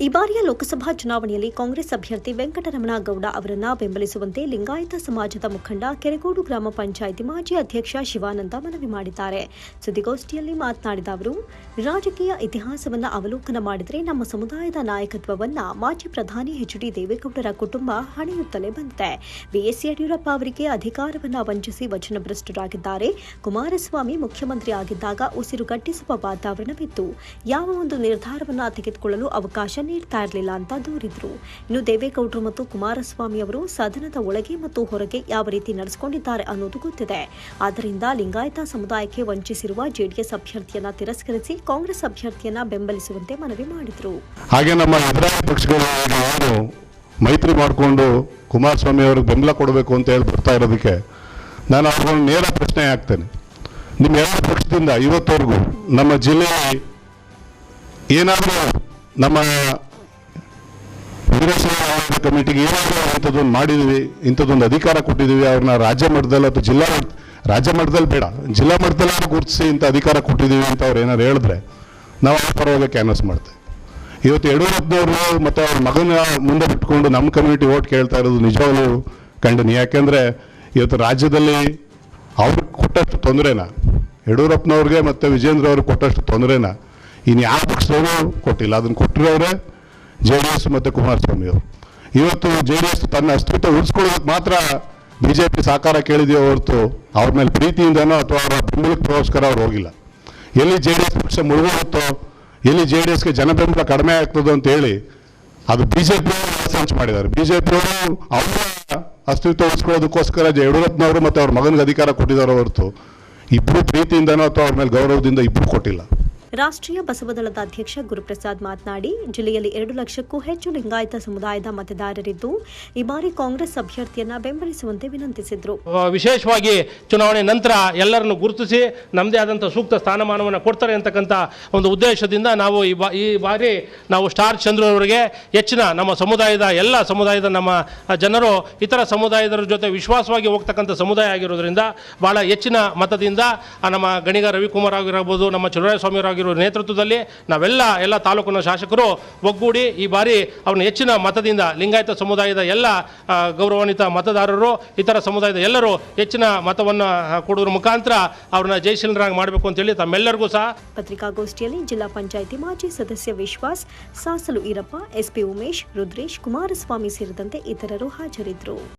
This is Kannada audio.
ಈ ಬಾರಿಯ ಲೋಕಸಭಾ ಚುನಾವಣೆಯಲ್ಲಿ ಕಾಂಗ್ರೆಸ್ ಅಭ್ಯರ್ಥಿ ವೆಂಕಟರಮಣ ಗೌಡ ಅವರನ್ನ ಬೆಂಬಲಿಸುವಂತೆ ಲಿಂಗಾಯತ ಸಮಾಜದ ಮುಖಂಡ ಕೆರೆಗೋಡು ಗ್ರಾಮ ಪಂಚಾಯಿತಿ ಮಾಜಿ ಅಧ್ಯಕ್ಷ ಶಿವಾನಂದ ಮನವಿ ಮಾಡಿದ್ದಾರೆ. ಸುದ್ದಿಗೋಷ್ಠಿಯಲ್ಲಿ ಮಾತನಾಡಿದ ಅವರು, ರಾಜಕೀಯ ಇತಿಹಾಸವನ್ನು ಅವಲೋಕನ ಮಾಡಿದರೆ ನಮ್ಮ ಸಮುದಾಯದ ನಾಯಕತ್ವವನ್ನ ಮಾಜಿ ಪ್ರಧಾನಿ ಎಚ್ ಡಿ ದೇವೇಗೌಡರ ಕುಟುಂಬ ಹಣೆಯುತ್ತಲೇ ಬಂದಿದೆ. ಬಿಎಸ್ ಯಡಿಯೂರಪ್ಪ ಅವರಿಗೆ ಅಧಿಕಾರವನ್ನು ವಂಚಿಸಿ ವಚನಭ್ರಷ್ಟರಾಗಿದ್ದಾರೆ. ಕುಮಾರಸ್ವಾಮಿ ಮುಖ್ಯಮಂತ್ರಿ ಆಗಿದ್ದಾಗ ಉಸಿರುಗಟ್ಟಿಸುವ ವಾತಾವರಣವಿತ್ತು. ಯಾವ ಒಂದು ನಿರ್ಧಾರವನ್ನು ತೆಗೆದುಕೊಳ್ಳಲು ಅವಕಾಶ ನೀಡ್ತಾ ಇರಲಿಲ್ಲ ಅಂತ ದೂರಿದ್ರು. ಇನ್ನು ದೇವೇಗೌಡರು ಮತ್ತು ಕುಮಾರಸ್ವಾಮಿ ಅವರು ಸದನದ ಒಳಗೆ ಮತ್ತು ಹೊರಗೆ ಯಾವ ರೀತಿ ನಡೆಸಿಕೊಂಡಿದ್ದಾರೆ ಅನ್ನೋದು ಗೊತ್ತಿದೆ. ಆದ್ದರಿಂದ ಲಿಂಗಾಯತ ಸಮುದಾಯಕ್ಕೆ ವಂಚಿಸಿರುವ ಜೆಡಿಎಸ್ ಅಭ್ಯರ್ಥಿಯನ್ನ ತಿರಸ್ಕರಿಸಿ ಕಾಂಗ್ರೆಸ್ ಅಭ್ಯರ್ಥಿಯನ್ನ ಬೆಂಬಲಿಸುವಂತೆ ಮನವಿ ಮಾಡಿದ್ರು. ಹಾಗೆ ನಮ್ಮ ಪಕ್ಷಗಳು ಏನು ಮೈತ್ರಿ ಮಾಡಿಕೊಂಡು ಕುಮಾರಸ್ವಾಮಿ ಅವ್ರಿಗೆ ಬೆಂಬಲ ಕೊಡಬೇಕು ಅಂತ ಹೇಳಿ ಬರ್ತಾ ಇರೋದಕ್ಕೆ ನಾನು ಅವ್ರಿಗೊಂದು ನೇರ ಪ್ರಶ್ನೆ ಹಾಕ್ತೇನೆ. ನಿಮ್ಮ ಎರಡು ಪಕ್ಷದಿಂದ ಇವತ್ತವರೆಗೂ ನಮ್ಮ ಜಿಲ್ಲೆಯಲ್ಲಿ ಏನಾದರೂ ನಮ್ಮ ಆಯೋಗ ಕಮಿಟಿಗೆ ಏನಾದರೂ ಇಂಥದ್ದೊಂದು ಮಾಡಿದ್ವಿ, ಇಂಥದ್ದೊಂದು ಅಧಿಕಾರ ಕೊಟ್ಟಿದ್ದೀವಿ ಅವ್ರನ್ನ ರಾಜ್ಯ ಮಟ್ಟದಲ್ಲಿ ಅಥವಾ ಜಿಲ್ಲಾ ರಾಜ್ಯ ಮಟ್ಟದಲ್ಲಿ ಬೇಡ, ಜಿಲ್ಲಾ ಮಟ್ಟದಲ್ಲಿ ಗುರುತಿಸಿ ಇಂಥ ಅಧಿಕಾರ ಕೊಟ್ಟಿದ್ದೀವಿ ಅಂತ ಅವ್ರು ಏನಾದ್ರು ಹೇಳಿದ್ರೆ ನಾವು ಆ ಪರವಾಗಿ ಕ್ಯಾನ್ವಸ್ ಮಾಡ್ತೇವೆ. ಇವತ್ತು ಯಡಿಯೂರಪ್ಪನವರು ಮತ್ತು ಅವ್ರ ಮಗನ ಮುಂದೆ ಬಿಟ್ಕೊಂಡು ನಮ್ಮ ಕಮ್ಯುನಿಟಿ ಓಟ್ ಕೇಳ್ತಾ ಇರೋದು ನಿಜವಾಗ್ಲೂ ಖಂಡನಿ ಯಾಕೆಂದರೆ ಇವತ್ತು ರಾಜ್ಯದಲ್ಲಿ ಅವ್ರಿಗೆ ಕೊಟ್ಟಷ್ಟು ತೊಂದರೆನ? ಯಡಿಯೂರಪ್ಪನವ್ರಿಗೆ ಮತ್ತು ವಿಜೇಂದ್ರ ಅವ್ರಿಗೆ ಕೊಟ್ಟಷ್ಟು ತೊಂದರೆನ? ಇನ್ನು ಯಾವ ಪಕ್ಷದವರು ಕೊಟ್ಟಿಲ್ಲ. ಅದನ್ನು ಕೊಟ್ಟಿರೋರೆ ಜೆ ಡಿ ಎಸ್ ಮತ್ತು ಕುಮಾರಸ್ವಾಮಿ ಅವರು. ಇವತ್ತು ಜೆ ಡಿ ಎಸ್ ತನ್ನ ಅಸ್ತಿತ್ವ ಉಳಿಸ್ಕೊಳ್ಳೋದಕ್ಕೆ ಮಾತ್ರ ಬಿ ಜೆ ಪಿ ಸಾಕಾರ ಕೇಳಿದೆಯೋ ಹೊರತು ಅವ್ರ ಮೇಲೆ ಪ್ರೀತಿಯಿಂದನೋ ಅಥವಾ ಅವರ ಬೆಂಬಲಕ್ಕೋಸ್ಕರ ಅವ್ರು ಹೋಗಿಲ್ಲ. ಎಲ್ಲಿ ಜೆ ಡಿ ಎಸ್ ಪಕ್ಷ ಮುಳುಗೋಗುತ್ತೋ ಎಲ್ಲಿ ಜೆ ಡಿ ಎಸ್ಗೆ ಜನಬೆಂಬಲ ಕಡಿಮೆ ಆಗ್ತದೋ ಅಂತ ಹೇಳಿ ಅದು ಬಿ ಜೆ ಪಿ ಸಂಚು ಮಾಡಿದ್ದಾರೆ. ಬಿ ಜೆ ಪಿಯವರು ಅವರ ಅಸ್ತಿತ್ವ ಉಳಿಸ್ಕೊಳ್ಳೋದಕ್ಕೋಸ್ಕರ ಯಡಿಯೂರಪ್ಪನವರು ಮತ್ತು ಅವ್ರ ಮಗನಿಗೆ ಅಧಿಕಾರ ಕೊಟ್ಟಿದ್ದಾರೆ ಹೊರತು ಇಬ್ಬರು ಪ್ರೀತಿಯಿಂದನೋ ಅಥವಾ ಅವ್ರ ಮೇಲೆ ಗೌರವದಿಂದ ಇಬ್ಬರು ಕೊಟ್ಟಿಲ್ಲ. ರಾಷ್ಟ್ರೀಯ ಬಸವದಳದ ಅಧ್ಯಕ್ಷ ಗುರುಪ್ರಸಾದ್ ಮಾತನಾಡಿ, ಜಿಲ್ಲೆಯಲ್ಲಿ ಎರಡು ಲಕ್ಷಕ್ಕೂ ಹೆಚ್ಚು ಲಿಂಗಾಯತ ಸಮುದಾಯದ ಮತದಾರರಿದ್ದು, ಈ ಬಾರಿ ಕಾಂಗ್ರೆಸ್ ಅಭ್ಯರ್ಥಿಯನ್ನ ಬೆಂಬಲಿಸುವಂತೆ ವಿನಂತಿಸಿದ್ರು. ವಿಶೇಷವಾಗಿ ಚುನಾವಣೆ ನಂತರ ಎಲ್ಲರನ್ನು ಗುರುತಿಸಿ ನಮ್ಮದೇ ಆದಂತಹ ಸೂಕ್ತ ಸ್ಥಾನಮಾನವನ್ನು ಕೊಡ್ತಾರೆ ಅಂತಕ್ಕಂಥ ಒಂದು ಉದ್ದೇಶದಿಂದ ನಾವು ಈ ಬಾರಿ ನಾವು ಸ್ಟಾರ್ ಚಂದ್ರು ಅವರಿಗೆ ಹೆಚ್ಚಿನ ನಮ್ಮ ಸಮುದಾಯದ, ಎಲ್ಲ ಸಮುದಾಯದ ನಮ್ಮ ಜನರು, ಇತರ ಸಮುದಾಯದರ ಜೊತೆ ವಿಶ್ವಾಸವಾಗಿ ಹೋಗ್ತಕ್ಕಂಥ ಸಮುದಾಯ ಆಗಿರೋದ್ರಿಂದ, ಬಹಳ ಹೆಚ್ಚಿನ ಮತದಿಂದ ನಮ್ಮ ಗಣಿಗ ರವಿಕುಮಾರ್ ಆಗಿರಬಹುದು ನಮ್ಮ ಚಲುವರಾಯಸ್ವಾಮಿ ಅವರಾಗಿರೋ ನೇತೃತ್ವದಲ್ಲಿ ನಾವೆಲ್ಲ ಎಲ್ಲ ತಾಲೂಕಿನ ಶಾಸಕರು ಒಗ್ಗೂಡಿ ಈ ಬಾರಿ ಅವನ ಹೆಚ್ಚಿನ ಮತದಿಂದ ಲಿಂಗಾಯತ ಸಮುದಾಯದ ಎಲ್ಲ ಗೌರವಾನ್ವಿತ ಮತದಾರರು, ಇತರ ಸಮುದಾಯದ ಎಲ್ಲರೂ ಹೆಚ್ಚಿನ ಮತವನ್ನು ಕೊಡುವ ಮುಖಾಂತರ ಅವ್ರನ್ನ ಜಯಶೀಲರಾಗಿ ಮಾಡಬೇಕು ಅಂತೇಳಿ ತಮ್ಮೆಲ್ಲರಿಗೂ ಸಹ ಪತ್ರಿಕಾಗೋಷ್ಠಿಯಲ್ಲಿ ಜಿಲ್ಲಾ ಪಂಚಾಯಿತಿ ಮಾಜಿ ಸದಸ್ಯ ವಿಶ್ವಾಸ್, ಸಾಸಲು ಈರಪ್ಪ, ಎಸ್ಪಿ ಉಮೇಶ್, ರುದ್ರೇಶ್ ಕುಮಾರಸ್ವಾಮಿ ಸೇರಿದಂತೆ ಇತರರು ಹಾಜರಿದ್ದರು.